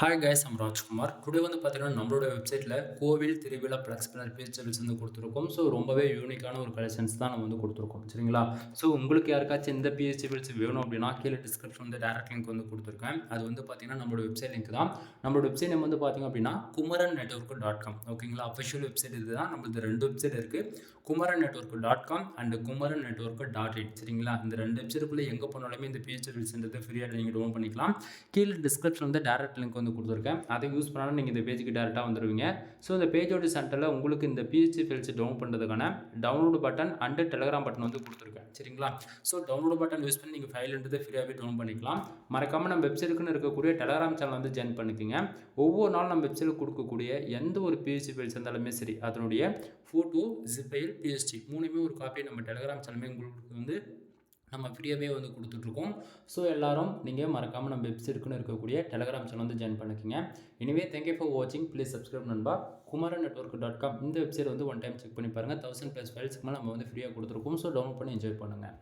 Hi guys நம்ம Rajkumar today வந்து பார்த்தீங்கன்னா நம்மளோட வெப்சைட்டில் கோவில் திருவிழா ப்ளக்ஸ் பிளர் பிக்சர்ஸ் வந்து கொடுத்துருக்கோம். ஸோ ரொம்பவே யூனிக்கான ஒரு கலெக்ஷன்ஸ் தான் நம்ம வந்து கொடுத்துருக்கோம். சரிங்களா? ஸோ உங்களுக்கு யாருக்காச்சும் இந்த பிஹெச்சி பில்ஸ் வேணும் அப்படின்னா கீழே டிஸ்கிரிப்ஷன் வந்து டேரக்ட் லிங்க் வந்து கொடுத்துருக்கேன். அது வந்து பார்த்தீங்கன்னா நம்மளோட வெப்சைட் லிங்க் தான். நம்மளோட வெப்சைட் நேம் வந்து பார்த்தீங்க அப்படின்னா குமரன் நெட்ஒர்க் டாட் காம் ஓகேங்களா அஃபிஷியல் வெப்சைட் இது தான் நம்மளுக்கு ரெண்டு வெப்சைட் இருக்குது Kumaran network dot com and Kumaran network dot it சரிங்களா? இந்த ரெண்டு வெப்சைட்டுக்குள்ளே எங்கே போனாலுமே இந்த பிஹெச்சி பில்ஸ்ன்றது ஃப்ரீயாக நீங்கள் டவுன் பண்ணிக்கலாம். கீழே டிஸ்கிரிப்ஷன் வந்து டேரக்ட் லிங்க் வந்து கொடுத்துருக்கேன். அதை யூஸ் பண்ணாலும் நீங்கள் இந்த பேஜுக்கு டேரெக்டாக வந்துடுவீங்க ஸோ இந்த பேஜோட சென்டரில் உங்களுக்கு இந்த பிஹெச்சி ஃபைல்ஸ் டவுன் பண்ணுறதுக்கான download button and Telegram button வந்து கொடுத்துருக்கேன். சரிங்களா? ஸோ டவுன்லோடு பட்டன் யூஸ் பண்ணி நீங்கள் ஃபைல்ன்றது ஃப்ரீயாகவே டவுன் பண்ணிக்கலாம். மறக்காமல் நம்ம வெப்சைட்டுக்குன்னு இருக்கக்கூடிய டெலகிராம் சேனல் வந்து ஜாயின் பண்ணிக்கோங்க. ஒவ்வொரு நாள் நம்ம வெப்சைட்டில் கொடுக்கக்கூடிய எந்த ஒரு பிஹெச்சி ஃபைல்ஸ் இருந்தாலுமே சரி அதனுடைய ஃபோட்டோ ஜிஃபைல் பிஹெச்டி மூணுமே ஒரு காப்பி நம்ம டெலகிராம் சேனலுமே உங்களுக்கு வந்து நம்ம ஃப்ரீயாகவே வந்து கொடுத்துட்ருக்கோம். ஸோ எல்லோரும் நீங்கள் மறக்காமல் நம்ம வெப்சைட்டுக்குன்னு இருக்கக்கூடிய டெலகிராம் சேனல் வந்து ஜாயின் பண்ணிக்கோங்க. எனிவே தேங்க்யூ ஃபார் வாட்சிங் ப்ளீஸ் சப்ஸ்கிரைப் நண்பா. குமாரன் நெட்ஒர்க் டாட் காம் இந்த வெப்சைட் வந்து ஒன் டைம் செக் பண்ணி பாருங்கள் தௌசண்ட் ப்ளஸ் ஃபைல்ஸ்க்கு மேலே நம்ம வந்து ஃப்ரீயாக கொடுத்துருக்கோம். ஸோ டவுன்லோட் பண்ணி என்ஜாய் பண்ணுங்கள்